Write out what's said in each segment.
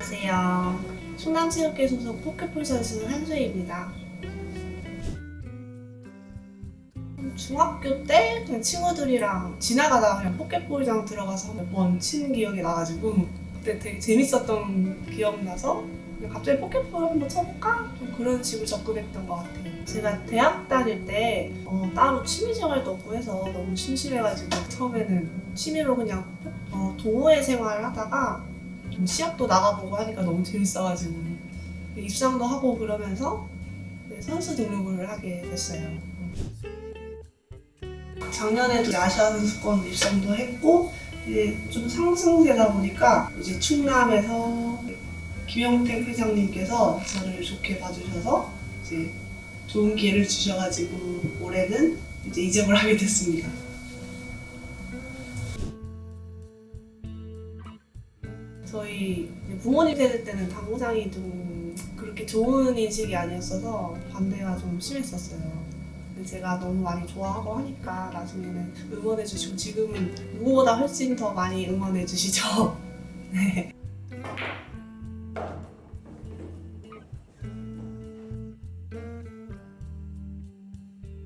안녕하세요. 충남체육회 소속 포켓볼 선수 한수희입니다. 중학교 때 그냥 친구들이랑 지나가다가 그냥 포켓볼장 들어가서 몇 번 치는 기억이 나가지고 그때 되게 재밌었던 기억 나서 그냥 갑자기 포켓볼 한번 쳐볼까? 좀 그런 식으로 접근했던 것 같아요. 제가 대학 다닐 때 어, 따로 취미 생활도 없고 해서 너무 심심해가지고 처음에는 취미로 그냥 어, 동호회 생활을 하다가 좀 시합도 나가보고 하니까 너무 재밌어가지고 입상도 하고 그러면서 네, 선수 등록을 하게 됐어요. 작년에도 아시아 선수권 입상도 했고 이제 좀 상승되다 보니까 이제 충남에서 김영택 회장님께서 저를 좋게 봐주셔서 이제 좋은 기회를 주셔가지고 올해는 이제 이적을 하게 됐습니다. 저희 부모님 세대 때는 당구장이 좀 그렇게 좋은 인식이 아니었어서 반대가 좀 심했었어요. 제가 너무 많이 좋아하고 하니까 나중에는 응원해 주시고 지금은 누구보다 훨씬 더 많이 응원해 주시죠. 네.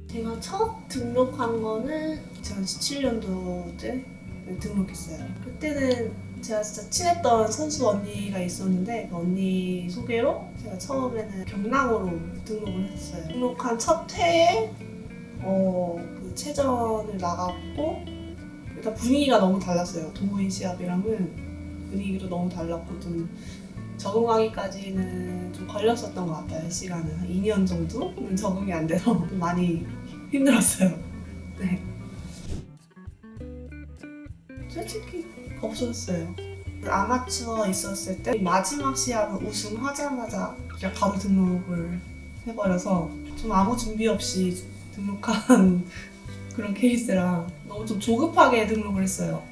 제가 첫 등록한 거는 2017년도에 등록했어요. 그때는 제가 진짜 친했던 선수 언니가 있었는데 그 언니 소개로 제가 처음에는 경남으로 등록을 했어요. 등록한 첫 해에 어, 그 체전을 나갔고 일단 분위기가 너무 달랐어요. 동호인 시합이랑은 분위기도 너무 달랐고 좀 적응하기까지는 좀 걸렸었던 것 같아요. 시간은 한 2년 정도는 적응이 안 돼서 좀 많이 힘들었어요. 네. 솔직히 없었어요. 아마추어 있었을 때 마지막 시합을 우승하자마자 그냥 바로 등록을 해버려서 좀 아무 준비 없이 등록한 그런 케이스라 너무 좀 조급하게 등록을 했어요.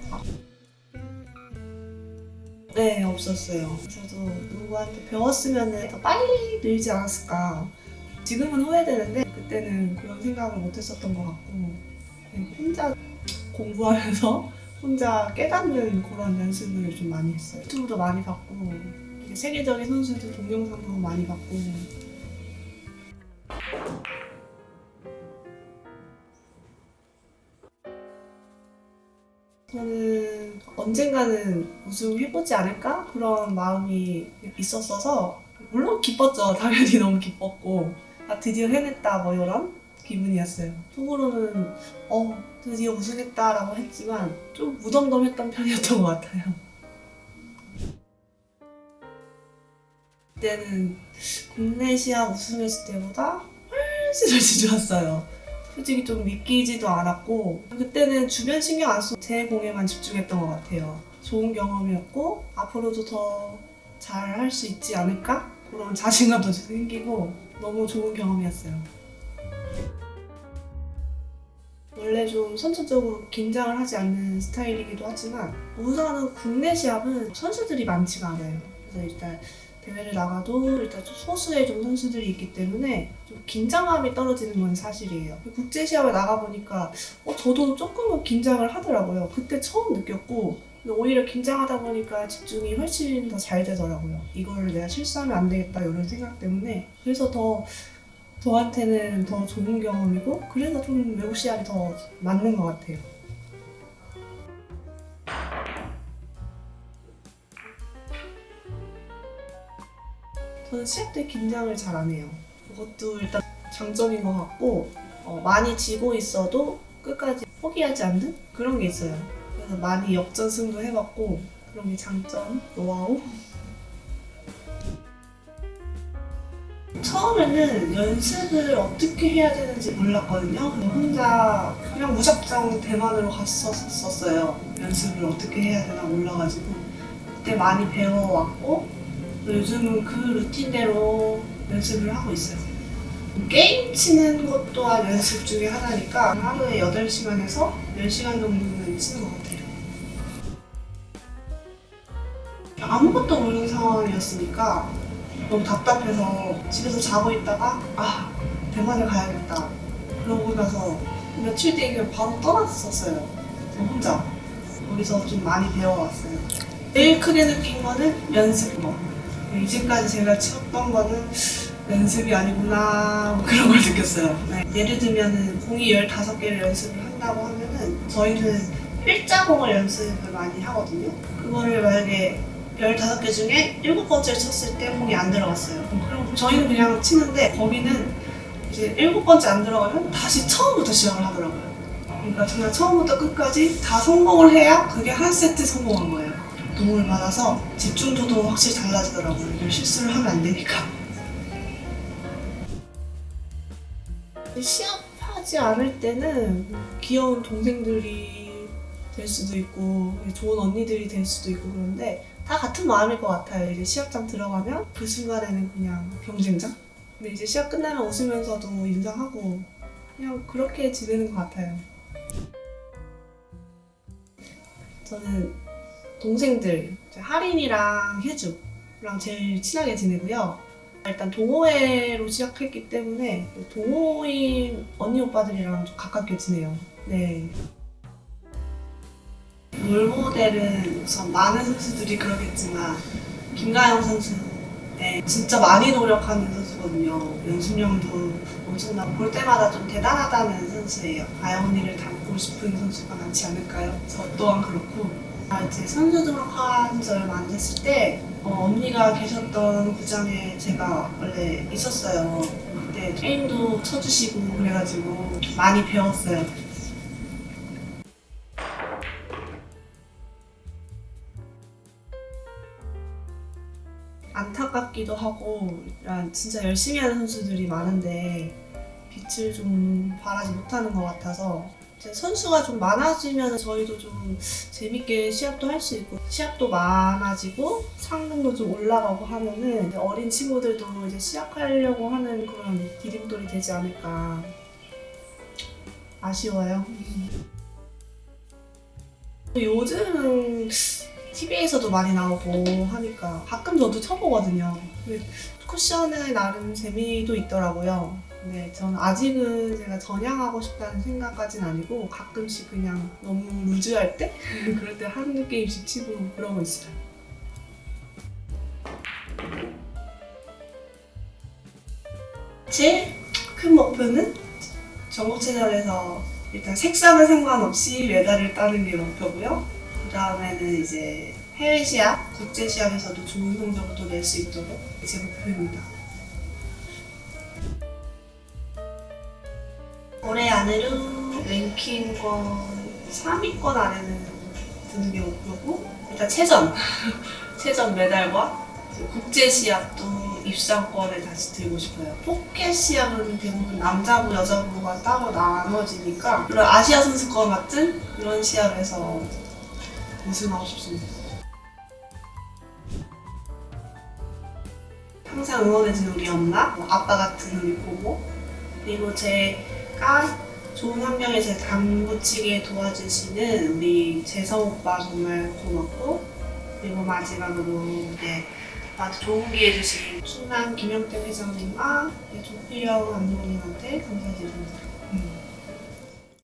네, 없었어요. 저도 누구한테 배웠으면 더 빨리 늘지 않았을까. 지금은 후회되는데 그때는 그런 생각을 못 했었던 것 같고 그냥 혼자 공부하면서 혼자 깨닫는 그런 연습을 좀 많이 했어요. 유튜브도 많이 봤고 세계적인 선수들 동영상도 많이 봤고 저는 언젠가는 우승해보지 않을까 그런 마음이 있었어서 물론 기뻤죠. 당연히 너무 기뻤고 아 드디어 해냈다 뭐 이런 기분이었어요. 속으로는 어 드디어 우승했다라고 했지만 좀 무덤덤했던 편이었던 것 같아요. 그때는 국내 시합 우승했을 때보다 훨씬 훨씬 좋았어요. 솔직히 좀 믿기지도 않았고 그때는 주변 신경 안 쓰고 제 공에만 집중했던 것 같아요. 좋은 경험이었고 앞으로도 더 잘 할 수 있지 않을까 그런 자신감도 생기고 너무 좋은 경험이었어요. 원래 좀 선천적으로 긴장을 하지 않는 스타일이기도 하지만 우선은 국내 시합은 선수들이 많지가 않아요. 그래서 일단 대회를 나가도 일단 좀 소수의 좀 선수들이 있기 때문에 좀 긴장감이 떨어지는 건 사실이에요. 국제 시합에 나가 보니까 어, 저도 조금은 긴장을 하더라고요. 그때 처음 느꼈고 오히려 긴장하다 보니까 집중이 훨씬 더 잘 되더라고요. 이걸 내가 실수하면 안 되겠다 이런 생각 때문에 그래서 더 저한테는 더 좋은 경험이고 그래서 좀 외국 시합이 더 맞는 것 같아요. 저는 시합 때 긴장을 잘 안 해요. 그것도 일단 장점인 것 같고 어, 많이 지고 있어도 끝까지 포기하지 않는 그런 게 있어요. 그래서 많이 역전승도 해봤고 그런 게 장점, 노하우. 처음에는 연습을 어떻게 해야 되는지 몰랐거든요. 혼자 그냥 무작정 대만으로 갔었어요. 연습을 어떻게 해야 되나 몰라가지고 그때 많이 배워왔고 요즘은 그 루틴대로 연습을 하고 있어요. 게임 치는 것 또한 연습 중에 하나니까 하루에 8시간에서 10시간 정도는 치는 것 같아요. 아무것도 모르는 상황이었으니까 너무 답답해서 집에서 자고 있다가 아 대만에 가야겠다 그러고 나서 며칠 뒤에 바로 떠났었어요 저 혼자 거기서 좀 많이 배워왔어요. 제일 크게 느낀 거는 연습법. 이제까지 제가 치웠던 거는 연습이 아니구나 뭐 그런 걸 느꼈어요. 네. 예를 들면은 공이 15개를 연습을 한다고 하면은 저희는 일자공을 연습을 많이 하거든요. 그거를 만약에 15개 중에 7번째를 쳤을 때 공이 안 들어갔어요. 그럼 저희는 그냥 치는데 거기는 이제 7번째 안 들어가면 다시 처음부터 시작을 하더라고요. 그러니까 정말 처음부터 끝까지 다 성공을 해야 그게 한 세트 성공한 거예요. 도움을 받아서 집중도도 확실히 달라지더라고요. 실수를 하면 안 되니까. 시합하지 않을 때는 귀여운 동생들이 될 수도 있고 좋은 언니들이 될 수도 있고 그런데 다 같은 마음일 것 같아요. 이제 시합장 들어가면 그 순간에는 그냥 경쟁자. 근데 이제 시합 끝나면 웃으면서도 인사하고 그냥 그렇게 지내는 것 같아요. 저는 동생들 하린이랑 혜주랑 제일 친하게 지내고요. 일단 동호회로 시작했기 때문에 동호인 언니 오빠들이랑 좀 가깝게 지내요. 네. 롤모델은 우선 많은 선수들이 그러겠지만 김가영 선수 네, 진짜 많이 노력하는 선수거든요. 연습량도 엄청나고 볼 때마다 좀 대단하다는 선수예요. 아영 언니를 닮고 싶은 선수가 많지 않을까요? 저 또한 그렇고 아, 이제 선수 등록 한 지 얼마 안 됐을 때 어, 언니가 계셨던 구장에 제가 원래 있었어요. 그때 게임도 쳐주시고 그래가지고 많이 배웠어요. 안타깝기도 하고 진짜 열심히 하는 선수들이 많은데 빛을 좀 발하지 못하는 것 같아서 선수가 좀 많아지면 저희도 좀 재밌게 시합도 할 수 있고 시합도 많아지고 상금도 좀 올라가고 하면은 어린 친구들도 이제 시작하려고 하는 그런 디딤돌이 되지 않을까 아쉬워요. 요즘은 TV에서도 많이 나오고 하니까 가끔 저도 쳐보거든요. 쿠션은 나름 재미도 있더라고요. 근데 저는 아직은 제가 전향하고 싶다는 생각까지는 아니고 가끔씩 그냥 너무 루즈할 때? 그럴 때 한 게임씩 치고 그러고 있어요. 제일 큰 목표는 전국체전에서 일단 색상은 상관없이 메달을 따는 게 목표고요. 그 다음에는 이제 해외 시합, 국제 시합에서도 좋은 성적을 낼수 있도록 제 목표입니다. 안으로 랭킹권 3위권 안에는 드는 게 목표고 일단 체전, 체전 메달과 국제 시합도 입상권을 다시 들고 싶어요. 포켓 시합은 대부분 남자부, 여자부가 따로 나눠지니까 그런 아시아 선수권 같은 그런 시합에서 우승하고 싶습니다. 항상 응원해주는 우리 엄마, 뭐 아빠 같은 우리 고모, 그리고 제가 좋은 환경에 제 당구치게 도와주시는 우리 재성 오빠 정말 고맙고, 그리고 마지막으로 이제 나한테 좋은 기회 주신 충남 김영태 회장님과 조필영 감독님한테 감사드립니다.